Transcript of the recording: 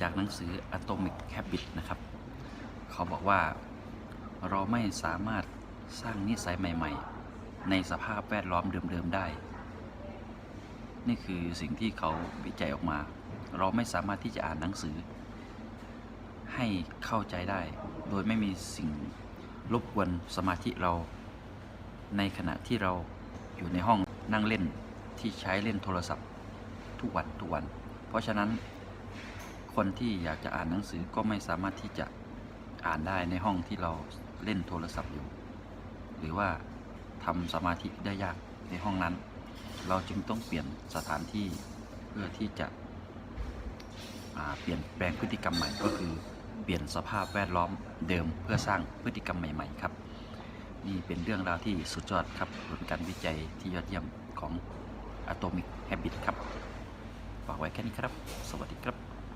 จากหนังสือ Atomic Habit นะครับ เขาบอกว่าเราไม่สามารถสร้างนิสัยใหม่ ๆ ในสภาพแวดล้อมเดิม ๆ ได้ นี่คือสิ่งที่เขาวิจัยออกมา เราไม่สามารถที่จะอ่านหนังสือ ให้เข้าใจได้ โดยไม่มีสิ่งรบกวนสมาธิเรา ในขณะที่เราอยู่ในห้องนั่งเล่นที่ใช้เล่นโทรศัพท์ทุกวันทุกวัน เพราะฉะนั้น คนที่อยากจะอ่านหนังสือก็ไม่สามารถที่จะอ่านได้ในห้องที่เราเล่นโทรศัพท์อยู่ หรือว่าทำสมาธิได้ยากในห้องนั้น เราจึงต้องเปลี่ยนสถานที่เพื่อที่จะเปลี่ยนแปลงพฤติกรรมใหม่ก็คือเปลี่ยนสภาพแวดล้อมเดิมเพื่อสร้างพฤติกรรมใหม่ ๆ ครับ นี่เป็นเรื่องราวที่สุดยอดครับผลการวิจัยที่ยอดเยี่ยมของ Atomic Habit ครับฝากไว้แค่นี้ครับ สวัสดีครับ